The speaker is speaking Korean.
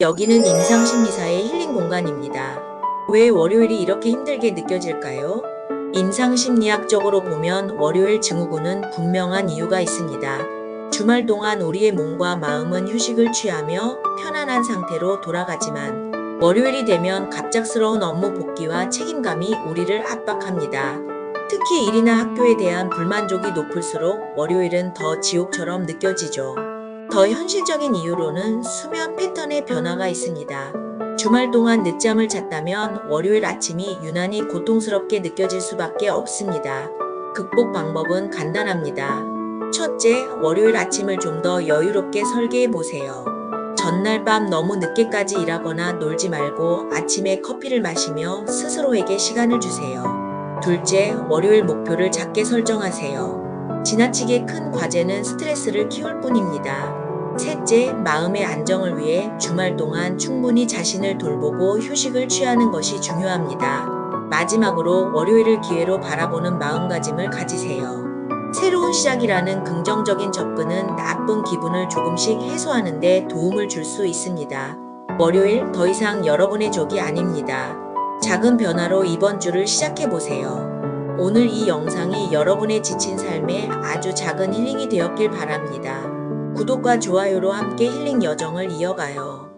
여기는 임상심리사의 힐링 공간입니다. 왜 월요일이 이렇게 힘들게 느껴질까요? 임상심리학적으로 보면 월요일 증후군은 분명한 이유가 있습니다. 주말 동안 우리의 몸과 마음은 휴식을 취하며 편안한 상태로 돌아가지만 월요일이 되면 갑작스러운 업무 복귀와 책임감이 우리를 압박합니다. 특히 일이나 학교에 대한 불만족이 높을수록 월요일은 더 지옥처럼 느껴지죠. 더 현실적인 이유로는 수면 패턴의 변화가 있습니다. 주말 동안 늦잠을 잤다면 월요일 아침이 유난히 고통스럽게 느껴질 수밖에 없습니다. 극복 방법은 간단합니다. 첫째, 월요일 아침을 좀 더 여유롭게 설계해 보세요. 전날 밤 너무 늦게까지 일하거나 놀지 말고 아침에 커피를 마시며 스스로에게 시간을 주세요. 둘째, 월요일 목표를 작게 설정하세요. 지나치게 큰 과제는 스트레스를 키울 뿐입니다. 셋째, 마음의 안정을 위해 주말 동안 충분히 자신을 돌보고 휴식을 취하는 것이 중요합니다. 마지막으로 월요일을 기회로 바라보는 마음가짐을 가지세요. 새로운 시작이라는 긍정적인 접근은 나쁜 기분을 조금씩 해소하는 데 도움을 줄 수 있습니다. 월요일 더 이상 여러분의 적이 아닙니다. 작은 변화로 이번 주를 시작해 보세요. 오늘 이 영상이 여러분의 지친 삶에 아주 작은 힐링이 되었길 바랍니다. 구독과 좋아요로 함께 힐링 여정을 이어가요.